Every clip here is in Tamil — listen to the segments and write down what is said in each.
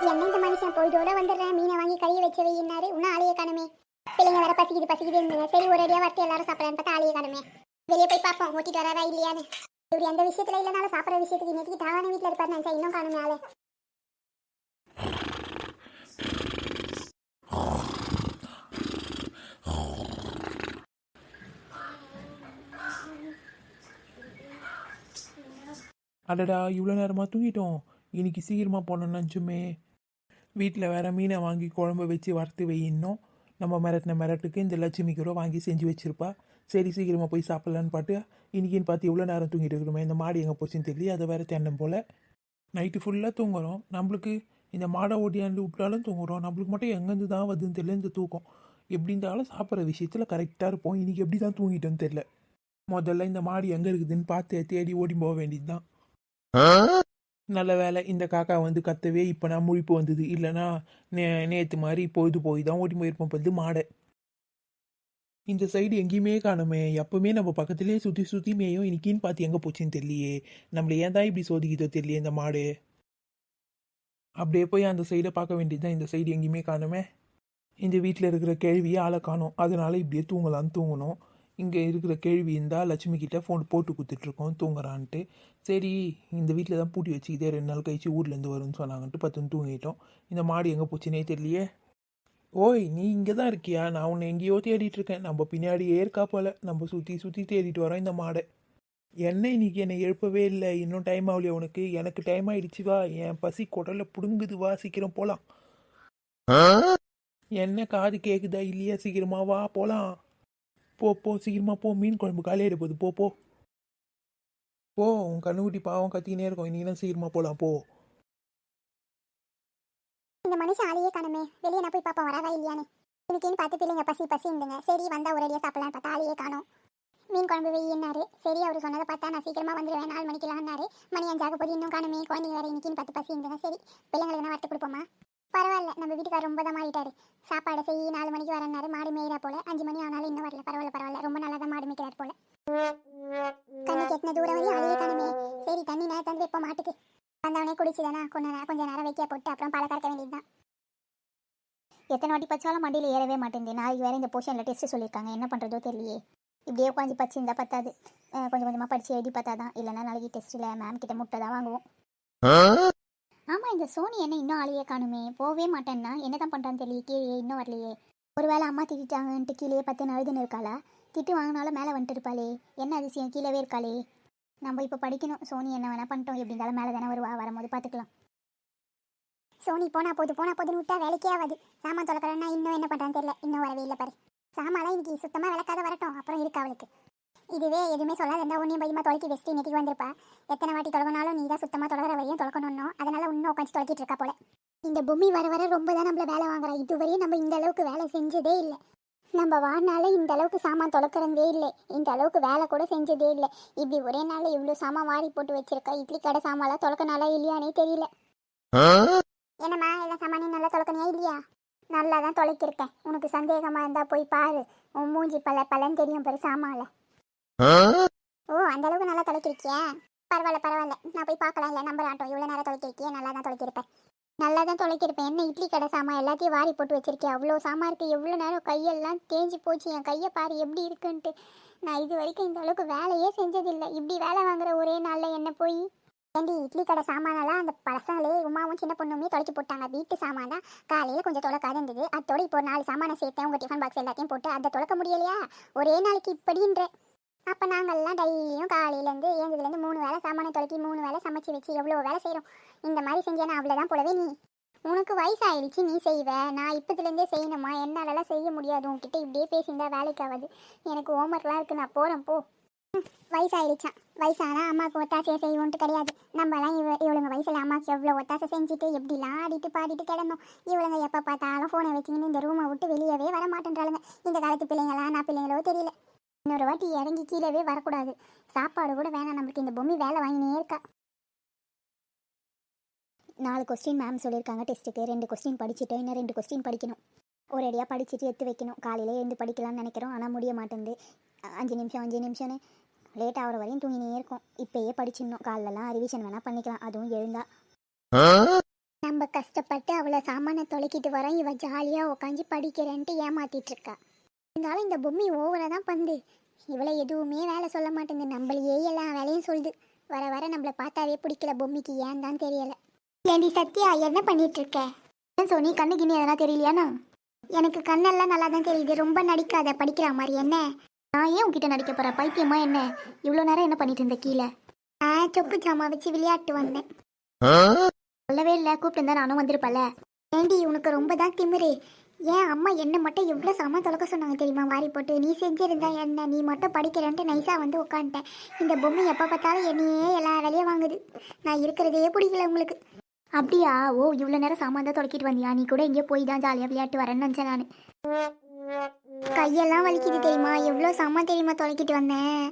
என்னங்க இந்த மனுஷன் பொழுதோட வந்துடுறேன் மீனை வாங்கி கையை வச்சு வையினாரு இன்னும் ஆளைய காணுமே. பிள்ளைங்க வேற பசிக்குது பசிக்குது இருந்தீங்க சரி ஒரு அடியா வரட்டு எல்லாரும் சாப்பிடலான்னு பார்த்தா ஆளைய காணுமே. வெளியே போய் பார்ப்போம் ஓட்டிட்டு வராரா இல்லையான்னு. இவர் எந்த விஷயத்துல இல்லைனாலும் சாப்பிட்ற விஷயத்துக்கு இன்னைக்கு தாவான வீட்டில் இருப்பாரு நினச்சா இன்னும் காணுமே ஆளு. அடடா இவ்வளோ நேரமாக தூங்கிட்டோம். இன்னைக்கு சீக்கிரமாக போனோம் நினச்சுமே. வீட்டில் வேறு மீனை வாங்கி குழம்பு வச்சு வறுத்து வையினோம் நம்ம மிரட்டின மிரட்டுக்கு இந்த லட்சுமி கூட வாங்கி செஞ்சு வச்சுருப்பா. சரி சீக்கிரமாக போய் சாப்பிட்லான்னு பாட்டு இன்றைக்கின்னு பார்த்து இவ்வளோ நேரம் தூங்கிட்டு இருக்கிறோமே இந்த மாடு எங்கே போச்சுன்னு தெரியல அதை வேறு தென்னம் போல். நைட்டு ஃபுல்லாக தூங்குறோம். நம்மளுக்கு இந்த மாடை ஓட்டியாண்டு விட்டாலும் தூங்குறோம். நம்மளுக்கு மட்டும் எங்கேருந்து தான் வருதுன்னு தெரியல இந்த தூக்கம். எப்படி இருந்தாலும் சாப்பிட்ற விஷயத்தில் கரெக்டாக இருப்போம். இன்னைக்கு எப்படி தான் தூங்கிட்டோன்னு தெரியல. முதல்ல இந்த மாடு எங்கே இருக்குதுன்னு பார்த்து தேடி ஓடி போக வேண்டியது தான் நல்ல வேலை. இந்த காக்கா வந்து கத்தவே இப்போ நான் முழிப்பு வந்தது. இல்லைன்னா நே நேற்று மாதிரி பொழுது போய் தான் ஓடி போயிருப்போம் பத்து மாடை. இந்த சைடு எங்கேயுமே காணுமே. எப்பவுமே நம்ம பக்கத்துலேயே சுற்றி சுற்றி மேயும் இன்னைக்கின்னு பார்த்து எங்கே போச்சுன்னு தெரியலையே. நம்மளை ஏன் தான் இப்படி சோதிக்குதோ தெரியலையே இந்த மாடு. அப்படியே போய் அந்த சைடை பார்க்க வேண்டியது தான். இந்த சைடு எங்கேயுமே காணுமே. இந்த வீட்டில் இருக்கிற கேள்வியை ஆளை காணும். அதனால இப்படியே தூங்கலான்னு தூங்கணும். இங்கே இருக்கிற கேள்வி இருந்தால் லட்சுமி கிட்ட ஃபோன் போட்டு கொடுத்துட்ருக்கோம் தூங்குறான்ட்டு. சரி இந்த வீட்டில் தான் பூட்டி வச்சுக்கிட்டே ரெண்டு நாள் கழிச்சு ஊர்லேருந்து வரும்னு சொன்னாங்கன்ட்டு பத்துன்னு தூங்கிட்டோம். இந்த மாடு எங்கே போச்சுனே தெரியலையே. ஓய் நீ இங்கே தான் இருக்கியா? நான் உன்னை எங்கேயோ தேடிட்டு இருக்கேன். நம்ம பின்னாடியே இருக்கா போல. நம்ம சுற்றி சுற்றி தேடிட்டு வரோம் இந்த மாடை. என்ன இன்னைக்கு என்னை எழுப்பவே இல்லை. இன்னும் டைம் ஆகலையா உனக்கு. எனக்கு டைம் ஆயிடுச்சு வா. என் பசி குடல்ல புடுங்குது வா. சீக்கிரம் போகலாம் என்ன காது கேக்குதா? இல்லையா? சீக்கிரமா வா. போகலாம் போ போ சீக்கிரமா போ. மீன் குழம்பு காலையிட போகுது. போ போ. போ. உன் கண்ணுக்குட்டி பாவம் கத்தினே இருக்கும். இன்னைக்கு சீக்கிரமா போலாம். போ. இந்த மனுஷன் ஆளையே காணுமே. வெளியே நான் போய் பாப்பா வராதா இல்லையான்னு. இன்னைக்குன்னு பார்த்து பிள்ளைங்க பசி பசி இருந்துங்க. சரி வந்தா ஒரேடியா சாப்பிடலாம் பார்த்தா ஆளையே காணும். மீன் குழம்பு வெயின்னாரு சரி அவர் சொன்னதை பார்த்தா நான் சீக்கிரமா வந்துடுவேன் நாலு மணிக்கலாம்னாரு மணி அஞ்சாக போது இன்னும் காணுமே. குழந்தைங்க வேற இன்னைக்குன்னு பார்த்து பசி இருந்துங்க. சரி பிள்ளைங்களுக்கு நான் வறுத்து கொடுப்போமா? பரவாயில்ல நம்ம வீட்டுக்கார ரொம்ப தான் மாறிட்டாரு. சாப்பாடு செய்ய நாலு மணிக்கு வரனாரு மாடு மேயிறா போல. அஞ்சு மணி ஆனாலும் இன்னும் வரல. பரவாயில்ல பரவாயில்ல. ரொம்ப நல்லா தான் மாடு மேய்க்கிறார் போல. கண்ணுக்கு எத்தனை தூரம் வரையும் ஆளையே காணுமே சரி தண்ணி நேரம் தந்து வைப்போம் மாட்டுக்கு. வந்தவனே குடிச்சுதானா? கொஞ்ச நேரம் கொஞ்ச நேரம் வைக்க போட்டு அப்புறம் பழ கறக்க வேண்டியதுதான். எத்தனை வாட்டி பச்சாலும் மண்டியில் ஏறவே மாட்டேங்குது. நாளைக்கு வேறு இந்த போர்ஷனில் டெஸ்ட் சொல்லியிருக்காங்க. என்ன பண்ணுறதோ தெரியலையே. இப்படியே உட்காந்து படிச்சு இருந்தால் பத்தாது. கொஞ்சம் கொஞ்சமாக படித்து எழுதி பார்த்தா தான் இல்லைன்னா நாளைக்கு டெஸ்ட்டில் மேம் கிட்ட முட்டை தான் வாங்குவோம். ஆமாம் இந்த சோனி என்ன இன்னும் ஆளையே காணுமே. போகவே மாட்டேன்னா என்ன தான் பண்ணுறான்னு தெரியல கீழே இன்னும் வரலையே. ஒருவேளை அம்மா திட்டாங்கன்ட்டு கீழே பத்து அழுதுன்னு இருக்காளா? திட்டு வாங்கினாலும் மேலே வந்துட்டு இருப்பாளே. என்ன அதிசயம் கீழவே இருக்காளே. நம்ம இப்போ படிக்கணும். சோனி என்ன வேணால் பண்ணிட்டோம். எப்படி இருந்தாலும் மேலே தானே வருவா. வரும்போது பார்த்துக்கலாம். சோனி போனா போது போனா போதுன்னு விட்டா வேலைக்கே ஆகாது. சாமான் தொலைக்கிறேன்னா இன்னும் என்ன பண்ணுறான்னு தெரியல. இன்னும் வரவே இல்லை பாரு. சாமான்லாம் இன்னைக்கு சுத்தமாக விளக்காத வரட்டும். அப்புறம் இருக்கு அவளுக்கு. இதுவே எதுவுமே சொல்லாத இருந்தால் உன்னையும் பையமா தொலைக்கி வச்சுட்டு இன்னைக்கு வந்திருப்பா. எத்தனை வாட்டி தொலைகனாலும் நீ தான் சுத்தமாக தொலைகிற வரையும் தொலைக்கணும்னோ அதனால இன்னும் உட்காந்து தொலைக்கிட்டு இருக்கா போல. இந்த பூமி வர வர ரொம்ப தான் நம்மள வேலை வாங்குறா. இதுவரையும் நம்ம இந்த அளவுக்கு வேலை செஞ்சதே இல்லை. நம்ம வாழ்நாள இந்த அளவுக்கு சாமான் தொலைக்கிறதே இல்லை. இந்த அளவுக்கு வேலை கூட செஞ்சதே இல்லை. இப்படி ஒரே நாளில் இவ்வளோ சாமான் வாரி போட்டு வச்சிருக்கா? இட்லி கடை சாமான்லாம் தொலைக்கனாலா இல்லையானே தெரியல. என்னம்மா எல்லாம் சாமானையும் நல்லா தொலைக்கணியா இல்லையா? நல்லா தான் தொலைக்கிருக்கேன் உனக்கு சந்தேகமா இருந்தால் போய் பாரு. உன் மூஞ்சி பல பலன்னு தெரியும் பெரு சாமான்ல. ஓ அந்த அளவுக்கு நல்லா தொலைக்கிருக்கியா? பரவாயில்ல பரவாயில்ல. நான் போய் பார்க்கலாம். இல்லை நம்பர் ஆட்டம். இவ்வளோ நேரம் தொலைக்கிருக்கியே? நல்லா தான் தொலைக்கிருப்பேன். நல்லா தான் தொலைக்கிருப்பேன். என்ன இட்லி கடை சாமான்? எல்லாத்தையும் வாரி போட்டு வச்சிருக்கேன் அவ்வளோ சாமான் இருக்குது எவ்வளோ நேரம் கையெல்லாம் தேஞ்சு போச்சு. என் கையை பாரு எப்படி இருக்குன்ட்டு. நான் இது வரைக்கும் இந்த அளவுக்கு வேலையே செஞ்சதில்லை. இப்படி வேலை வாங்குற ஒரே நாளில் என்ன போய் ஏண்டி இட்லி கடை சாமானெல்லாம் அந்த பசங்களே உமாவும் சின்ன பொண்ணுமே தொலைச்சி போட்டாங்க. வீட்டு சாமான் தான். காலையில் கொஞ்சம் தொலைக்காது இருந்தது அதோட இப்போ நாலு சாமானை சேர்த்தேன். உங்கள் டிஃபன் பாக்ஸ் எல்லாத்தையும் போட்டு அதை தொலைக்க முடியலையா? ஒரே நாளைக்கு இப்படின்ற. அப்போ நாங்கள்லாம் டெய்லியும் காலையிலேருந்து ஏந்ததுலேருந்து மூணு வேளை சாமானை தொலைக்கி மூணு வேளை சமைச்சு வச்சு எவ்வளோ வேலை செய்கிறோம் இந்த மாதிரி செஞ்சேன்னா அவ்வளோதான் போலவே நீ. உனக்கு வயசாயிடுச்சு நீ செய்வ. நான் இப்போதுலேருந்தே செய்யணுமா? என்னாலலாம் செய்ய முடியாது. உன்கிட்ட இப்படியே பேசியிருந்தா வேலைக்கு எனக்கு ஹோம்ஒர்க்லாம் இருக்குது நான் போகிறேன் போ. வயசாயிடுச்சான். வயசானா அம்மாவுக்கு ஒத்தாசையை செய்வோன்ட்டு கிடையாது. நம்மலாம் இவ இவளுங்க வயசில் அம்மாவுக்கு எவ்வளோ ஒத்தாசை செஞ்சுட்டு எப்படிலாம் ஆடிட்டு பாடிட்டு கிடந்தோம். இவளுங்க எப்போ பார்த்தாலும் ஃபோனை வச்சுக்கின்னு இந்த ரூமை விட்டு வெளியவே வர மாட்டேன்றாளுங்க இந்த காலத்து பிள்ளைங்களா நான் பிள்ளைங்களோ தெரியல. இன்னொரு வாட்டி இறங்கி கீழவே வரக்கூடாது. சாப்பாடு கூட வேணாம் நம்மளுக்கு இந்த பொம்மி வேலை வாங்கினே இருக்கா. நாலு கொஸ்டின் மேம் சொல்லியிருக்காங்க டெஸ்ட்டுக்கு ரெண்டு கொஸ்டின் படிச்சுட்டு இன்னும் ரெண்டு கொஸ்டின் படிக்கணும். ஒரு அடியாக படிச்சுட்டு எடுத்து வைக்கணும். காலையிலே எழுந்து படிக்கலாம்னு நினைக்கிறோம் ஆனால் முடிய மாட்டேங்குது. அஞ்சு நிமிஷம் அஞ்சு நிமிஷம்னு லேட் ஆகிற வரையும் தூங்கினே இருக்கும். இப்போயே படிச்சிடணும். காலைலலாம் ரிவிஷன் வேணால் பண்ணிக்கலாம். அதுவும் எழுந்தா. நம்ம கஷ்டப்பட்டு அவளை சாமானை தொலைக்கிட்டு வரோம் இவ ஜாலியாக உட்காந்து படிக்கிறேன்ட்டு ஏமாத்திட்டு இருக்கா. இருந்தாலும் இந்த பொம்மி ஓவரா தான் பந்து. இவளை எதுவுமே வேலை சொல்ல மாட்டேங்குது. நம்மளையே எல்லா வேலையும் சொல்லுது. வர வர நம்மளை பார்த்தாவே பிடிக்கல. பொம்மிக்கு ஏன் தான் தெரியல. ஏண்டி சத்யா என்ன பண்ணிட்டு இருக்க சோனி கண்ணு கிண்ணி எதனா தெரியலையாண்ணா எனக்கு கண்ணெல்லாம் நல்லா தான் தெரியுது. ரொம்ப நடிக்காத படிக்கிற மாதிரி. என்ன? நான் ஏன் உன்கிட்ட நடிக்க போறேன்? பைத்தியமா என்ன? இவ்வளோ நேரம் என்ன பண்ணிட்டு இருந்த கீழே? ஆ சொப்பு ஜாமா வச்சு விளையாட்டு வந்தேன். சொல்லவே இல்லை. கூப்பிட்டு இருந்தா நானும் வந்திருப்பல ஏண்டி உனக்கு ரொம்ப தான் திமிரு. ஏன் அம்மா என்ன மட்டும் எவ்வளோ சாமான் தொலைக்க சொன்னாங்க தெரியுமா? வாரி போட்டு நீ செஞ்சிருந்தா என்ன? நீ மட்டும் படிக்கிறேன்ட்டு நைஸாக வந்து உட்காந்துட்டேன் இந்த பொம்மை எப்போ பார்த்தாலும் என்னையே எல்லா வேலையும் வாங்குது. நான் இருக்கிறதே பிடிக்கல உங்களுக்கு. அப்படியா? ஓ இவ்வளோ நேரம் சாமான் தான் தொலைக்கிட்டு வந்தியா? நீ கூட எங்கேயோ போய் தான் ஜாலியாக விளையாட்டு வரேன்னு நினச்சேன் நான். கையெல்லாம் வலிக்குது தெரியுமா? எவ்வளோ சாமான் தெரியுமா தொலைக்கிட்டு வந்தேன்?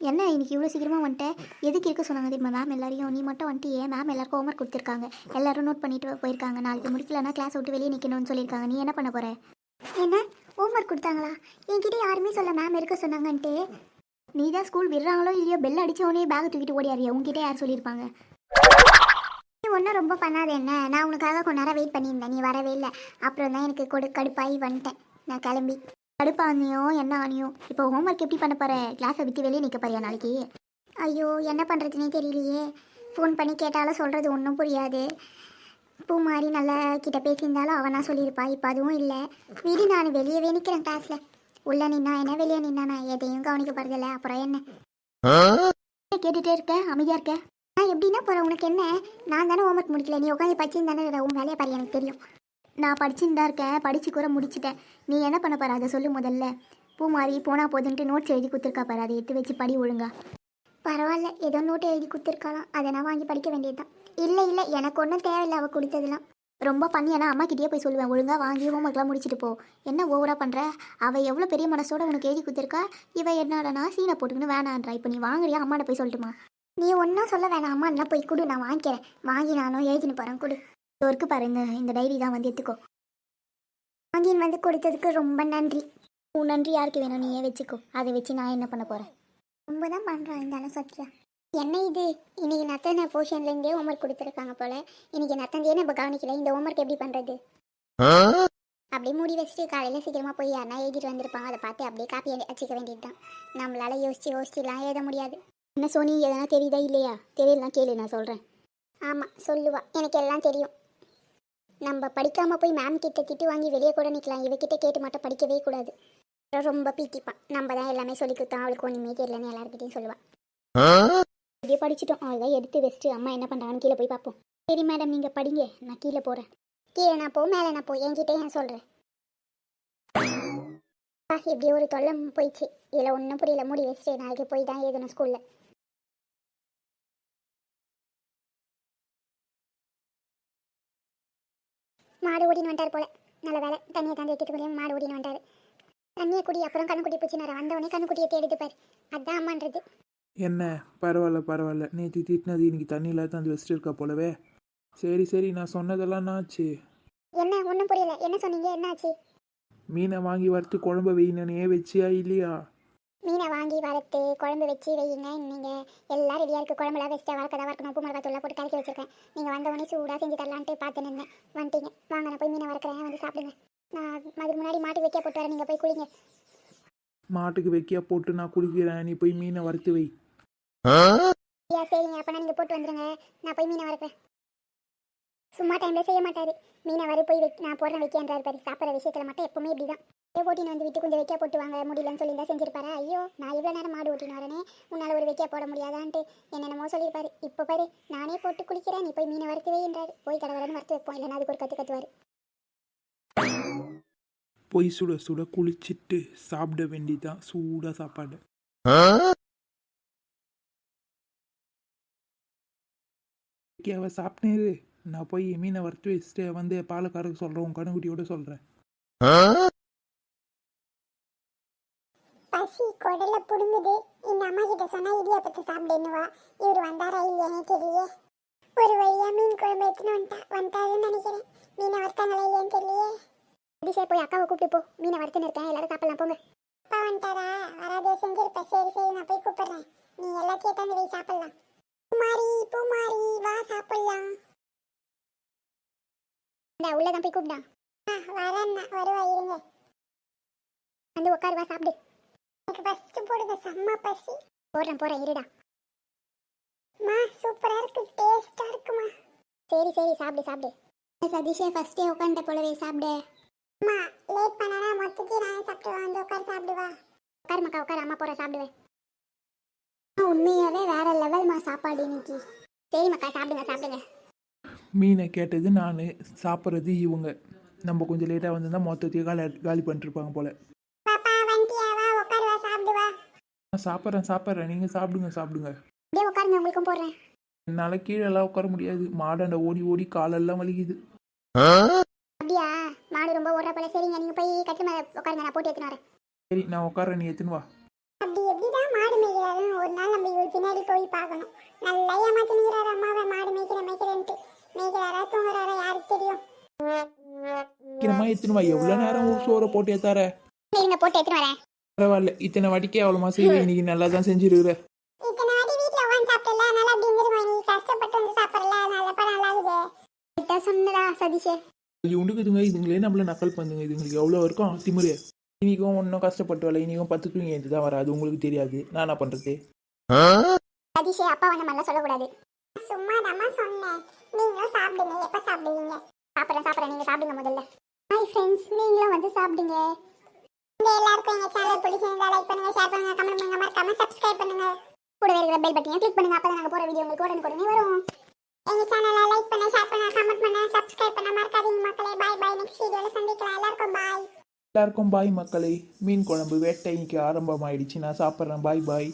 என்ன இன்னைக்கு இவ்வளோ சீக்கிரமாக வந்துட்டேன் எதுக்கு இருக்க சொன்னாங்க தெரியுமா மேம் எல்லாரையும்? நீ மட்டும் வந்துட்டியே? மேம் எல்லாருக்கும் ஹோம்ஒர்க் கொடுத்துருக்காங்க. எல்லாரும் நோட் பண்ணிட்டு போயிருக்காங்க. நாளைக்கு முடிக்கலன்னா கிளாஸ் விட்டு வெளியே நிற்கணும்னு சொல்லியிருக்காங்க. நீ என்ன பண்ண போற? என்ன? ஹோம்ஒர்க் கொடுத்தாங்களா? என்கிட்ட யாருமே சொல்ல மேம் இருக்க சொன்னாங்கன்ட்டு. நீ தான் ஸ்கூல் விடுறாங்களோ இல்லையோ பெல் அடிச்சவனே பேக் தூக்கிட்டு ஓடியாரியா உங்ககிட்ட யார் சொல்லியிருப்பாங்க? நீ ஒன்றும் ரொம்ப பண்ணாத என்ன? நான் உனக்காக கொஞ்ச நேரம் வெயிட் பண்ணியிருந்தேன். நீ வரவே இல்லை. அப்புறம் தான் எனக்கு கொடு கடுப்பாகி வந்துட்டேன். நான் கிளம்பி. கடுப்பா ஆனியோ என்ன ஆனியோ? இப்போ ஹோம்ஒர்க் எப்படி பண்ண போற? கிளாஸை விட்டு வெளியே நிற்க போறியா நாளைக்கு? ஐயோ என்ன பண்ணுறதுனே தெரியலையே. ஃபோன் பண்ணி கேட்டாலும் சொல்கிறது ஒன்றும் புரியாது. பூ மாதிரி நல்லா கிட்ட பேசியிருந்தாலும் அவனா சொல்லியிருப்பா. இப்போ அதுவும் இல்லை. வீடு நான் வெளியவே நிற்கிறேன் கிளாஸில் உள்ளே நின்னா என்ன? வெளியே நின்னா நான் எதையும் கவனிக்க போகிறதில்ல அப்புறம் என்ன? என்ன கேட்டுட்டே இருக்க? அமைதியா இருக்க? நான் எப்படின்னா போகிறேன் உனக்கு என்ன? நான் தானே ஹோம்ஒர்க் முடிக்கல. நீ உட்காந்து படிச்சுன்னு தானே உன் வேலையை பாரு எனக்கு தெரியும். நான் படிச்சுன்னு தான் இருக்கேன். படித்து கூட முடிச்சிட்டேன். நீ என்ன பண்ண போற? அதை சொல்லு முதல்ல. பூ மாதிரி போனால் போதுன்ட்டு நோட்ஸ் எழுதி கொடுத்துருக்கா பாரு. அதை எடுத்து வச்சு படி ஒழுங்கா. பரவாயில்ல. ஏதோ நோட்டு எழுதி கொடுத்துருக்காளாம். அதை நான் வாங்கி படிக்க வேண்டியதுதான். இல்லை இல்லை. எனக்கு ஒன்றும் தேவையில்லை. அவள் கொடுத்ததுலாம் ரொம்ப பண்ணியானா அம்மா கிட்டேயே போய் சொல்லுவேன். ஒழுங்காக வாங்கி ஹோம்ஒர்க்லாம் முடிச்சிட்டு போ. என்ன ஓவராக பண்ணுற அவள் எவ்வளோ பெரிய மனசோட உனக்கு எழுதி கொடுத்துருக்கா? இவ என்னடனா சீனை போட்டுக்கின்னு வேணான்றா. இப்போ நீ வாங்குறியா? அம்மாட்ட போய் சொல்லட்டுமா? நீ ஒன்றும் சொல்ல வேணாம். அம்மா என்ன போய் கொடு. நான் வாங்கிக்கிறேன். வாங்கி நானும் எழுதின்னு போகிறேன் கொடு. இதோ இருக்கு பாரு இந்த டைரி தான் வந்து எடுத்துக்கோ வாங்கின்னு வந்து கொடுத்ததுக்கு ரொம்ப நன்றி. உன் நன்றி யாருக்கு வேணும்? நீயே வச்சுக்கோ. அதை வச்சு நான் என்ன பண்ண போறேன்? ரொம்ப தான் பண்ணுறான் இருந்தாலும் சத்யா. என்ன இது? இன்னைக்கு நத்தன போர்ஷன்லேருந்தே ஹோம்ஒர்க் கொடுத்துருக்காங்க போல. இன்னைக்கு நத்தந்தையே நம்ம கவனிக்கல? இந்த ஹோம்ஒர்க் எப்படி பண்ணுறது அப்படியே மூடி வச்சுட்டு காலையில் சீக்கிரமாக போய் யாருனா எழுதிட்டு வந்திருப்பாங்க. அதை பார்த்து அப்படியே காப்பி அடிச்சிக்க வேண்டியது தான் நம்மளால யோசிச்சு யோசிச்சுலாம் எழுத முடியாது. என்ன சோனி எதனா தெரியுதா இல்லையா? தெரியலனா கேளு நான் சொல்றேன். ஆமாம் சொல்லுவா. எனக்கு எல்லாம் தெரியும். நம்ம படிக்காமல் போய் மேம் கிட்ட திட்டு வாங்கி வெளியே கூட நிற்கலாம் இவகிட்ட கேட்டு மட்டும் படிக்கவே கூடாது. ரொம்ப பீத்திப்பான் நம்ம தான் எல்லாமே சொல்லி கொடுத்தோம். அவளுக்கு ஒன்றுமே தெரியலன்னு எல்லாருக்கிட்டையும் சொல்லுவாள் இப்படியே படிச்சுட்டோம். அவ்வளோதான் எடுத்து வச்சுட்டு அம்மா என்ன பண்ணுறாங்கன்னு கீழே போய் பார்ப்போம். சரி மேடம் நீங்கள் படிங்க. நான் கீழே போகிறேன் கீழே நான் போ மேலே நான் போ. என்கிட்ட ஏன் சொல்கிறேன் எப்படியோ ஒரு தொல்லை போயிடுச்சு. இதில் ஒன்றும் புரியல. மூடி வச்சுட்டு நாளைக்கு போய் தான் எழுதணும் ஸ்கூலில் மாடு ஓடின்னு வந்துட்டார் போல. நல்ல வேலை தண்ணியை தாண்டி வைக்கிறது முடியும் மாடு ஓடின்னு வந்துட்டார். தண்ணியை குடி அப்புறம் கண்ணுக்குட்டி பூச்சி நேரம் வந்தவொடனே கண்ணுக்குட்டியை தேடிட்டு பாரு அதான் அம்மான்றது. என்ன? பரவாயில்ல பரவாயில்ல. நேற்று திட்டினது இன்னைக்கு தண்ணியில் தந்து வச்சுட்டு இருக்கா போலவே. சரி சரி நான் சொன்னதெல்லாம் என்னாச்சு என்ன? ஒன்றும் புரியல. என்ன சொன்னீங்க? என்னாச்சு மீனை வாங்கி வறுத்து குழம்பு வெயினே வச்சியா இல்லையா? மீனை வாங்கி வறுத்து குழம்பு வச்சு வையுங்க. நீங்கள் எல்லாம் ரெடியாக இருக்குது குழம்புலாம் வச்சுட்டு வறக்கதா வறுக்கணும் உப்பு மிளகா தூள்லாம் போட்டு கலக்கி வச்சிருக்கேன். நீங்கள் வந்த உடனே சூடாக செஞ்சு தரலான்ட்டு பார்த்து நின்றேன் வந்துட்டீங்க. வாங்க நான் போய் மீனை வறுக்கிறேன். வந்து சாப்பிடுங்க. நான் அதுக்கு முன்னாடி மாட்டு வைக்க போட்டு வரேன். நீங்கள் போய் குளிங்க. மாட்டுக்கு வைக்கியா போட்டு நான் குளிக்கிறேன். நீ போய் மீனை வறுத்து வை. சரிங்க. அப்போனா நீங்கள் போட்டு வந்துடுங்க நான் போய் மீனை வறுக்கிறேன். சும்மா டைமில் செய்ய மாட்டார். மீனை வரை போய் வை நான் போடுறேன் வைக்கன்றாரு பாரு. சாப்பிட்ற விஷயத்தில் மட்டும் எப்பவுமே இப்படி தான் ஓட்டின்னு வந்து விட்டு கொஞ்சம் வைக்க போட்டு வாங்க முடியலன்னு சொல்லி தான் செஞ்சிருப்பாரு. ஐயோ நான் இவ்வளோ நேரம் மாடு ஓட்டின்னு வரேனே. உன்னால் ஒரு வைக்க போட முடியாதான்ட்டு. என்னென்னமோ சொல்லியிருப்பாரு. இப்போ பாரு நானே போட்டு குளிக்கிறேன். நீ போய் மீனை வறுத்து வைன்றார் போய் கடவுளன்னு வறுத்து வைப்போம். இல்லைன்னா அதுக்கு ஒரு கற்று கத்துவார். போய் சுட சுட குளிச்சிட்டு சாப்பிட வேண்டிதான் சூடாக சாப்பாடு. அவ சாப்பிட்டேரு நான் போய் மீனை வறுத்து வச்சுட்டு வந்து பாலக்காரருக்கு சொல்கிறேன் உன் கண்ணுக்குட்டியோட சொல்கிறேன் பசி குடல புடுங்குது. இந்த அம்மா கிட்ட சொன்னா இடியாப்பத்தை சாப்பிடுன்னுவா இவர் வந்தாரா இல்லையானே தெரியலையே. ஒரு வழியா மீன் குழம்பு எடுத்துன்னு வந்துட்டா வந்துட்டாருன்னு நினைக்கிறேன். மீனை வறுத்தாங்களா இல்லையான்னு தெரியலையே. அதிசய போய் அக்காவை கூப்பிட்டு போ. மீனை வறுத்துன்னு இருக்கேன். எல்லாரும் சாப்பிடலாம் போங்க. அப்பா வந்துட்டாரா? வராதே செஞ்சிருப்பேன் சரி சரி நான் போய் கூப்பிடுறேன். நீ எல்லாத்தையும் தந்து போய் சாப்பிடலாம். பூமாரி பூமாரி வா சாப்பிடலாம். இந்த உள்ளதான் போய் கூப்பிடா. வரேன் வருவா இருங்க. வந்து உட்காருவா சாப்பிடு. எனக்கு ஃபர்ஸ்ட் போடுங்க செம்ம பசி. போடுறேன் போறேன் இருடா. மா சூப்பரா இருக்கு. டேஸ்டா இருக்குமா? சரி சரி சாப்பிடு சாப்பிடு. சதீஷே ஃபர்ஸ்டே உட்காந்துட்ட போலவே சாப்பிடு. அம்மா லேட் பண்ணனா மொத்தத்தையும் நான் சாப்பிடுவா வந்து உட்கார் சாப்பிடுவா. உட்காரு மக்கா உட்காரு அம்மா போற சாப்பிடுவேன். அம்மா, உண்மையாவே வேற லெவல்மா சாப்பாடு இன்னைக்கு. சரி மக்கா சாப்பிடுங்க சாப்பிடுங்க. மீனை கேட்டது நான் சாப்பிட்றது இவங்க. நம்ம கொஞ்சம் லேட்டாக வந்திருந்தா மொத்தத்தையும் காலி காலி பண்ணிட்டுருப்பாங்க போல. பாப்பா வண்டியாவா உட்காருவா சாப்பிடுவா? நான் சாப்பிட்றேன் சாப்பிட்றேன். நீங்கள் சாப்பிடுங்க சாப்பிடுங்க. என்னால் கீழெல்லாம் உட்கார முடியாது. மாடாண்ட ஓடி ஓடி காலெல்லாம் வலிக்குது. அப்படியா? மாடு ரொம்ப ஓடுற போல. சரிங்க நீங்க போய் கட்டு மேல உட்காருங்க நான் போட்டு எடுத்துன்னு வரேன். சரி நான் உட்காரேன் நீ எத்துன்னு வா. அப்படி எப்படிதான் மாடு மேய்க்கிறாரு? ஒரு நாள் நம்ம இவர் பின்னாடி போய் பார்க்கணும். நல்லா ஏமாத்தினுங்கிறாரு அம்மாவை. மாடு மேய்க்கிற மேய்க்கிறேன்ட்டு. மேய்க்கிறாரா தூங்குறாரா யாருக்கு தெரியும்? நேரம் சோறை போட்டு ஏத்தார இருங்க போட்டு எடுத்துன்னு வரேன். பரவாயில்ல. இத்தனை வாட்டிக்கே அவ்வளோமா செய்வேன் இன்னைக்கு நல்லா தான் செஞ்சிருக்கிற. இத்தனை வாட்டி வீட்டுல உட்காந்து சாப்பிட்டல அதனால அப்படி இருந்துருமா நீ கஷ்டப்பட்டு வந்து சாப்பிடல நல்லப்பா நல்லா இருக்குது சொன்னதா சதீஷே? உண்டுக்குதுங்க இதுங்களே நம்மள நக்கல் பண்ணுங்க. இதுங்களுக்கு எவ்வளோ இருக்கும் திமிரு. இன்னைக்கும் ஒன்றும் கஷ்டப்பட்டு வரல. இன்னைக்கும் பத்து தூங்கி எழுந்து தான் வராது. உங்களுக்கு தெரியாது. நான் என்ன பண்ணுறது சதீஷே அப்பா வந்து மாதிரிலாம் சொல்லக்கூடாது. சும்மாதாம்மா சொன்னேன். நீங்களும் சாப்பிடுங்க. எப்ப சாப்பிடுவீங்க? சாப்பிட்றேன் சாப்பிட்றேன். நீங்க சாப்பிடுங்க முதல்ல. ஹாய் ஃப்ரெண்ட்ஸ் நீங்களும் வந்து சாப்பிடுங்க. உங்க எல்லாருக்கும் எங்க சேனல் பிடிச்சிருந்தா லைக் பண்ணுங்க ஷேர் பண்ணுங்க கமெண்ட் பண்ணுங்க. மறக்காம சப்ஸ்கிரைப் பண்ணுங்க. கூடவே இருக்கிற பெல் பட்டனையும் கிளிக் பண்ணுங்க. அப்பதான் நாங்க போற வீடியோ உங்களுக்கு உடனே வரும். எங்க சேனலை லைக் பண்ண ஷேர் பண்ண கமெண்ட் பண்ண சப்ஸ்கிரைப் பண்ண மறக்காதீங்க மக்களே. பாய் பாய் நெக்ஸ்ட் வீடியோல சந்திக்கலாம். எல்லாருக்கும் பாய் எல்லாருக்கும் பாய் மக்களே. மீன் குழம்பு வேட்டை இன்னைக்கு ஆரம்பமாயிடுச்சு. நான் சாப்பிட்றேன். பாய் பாய்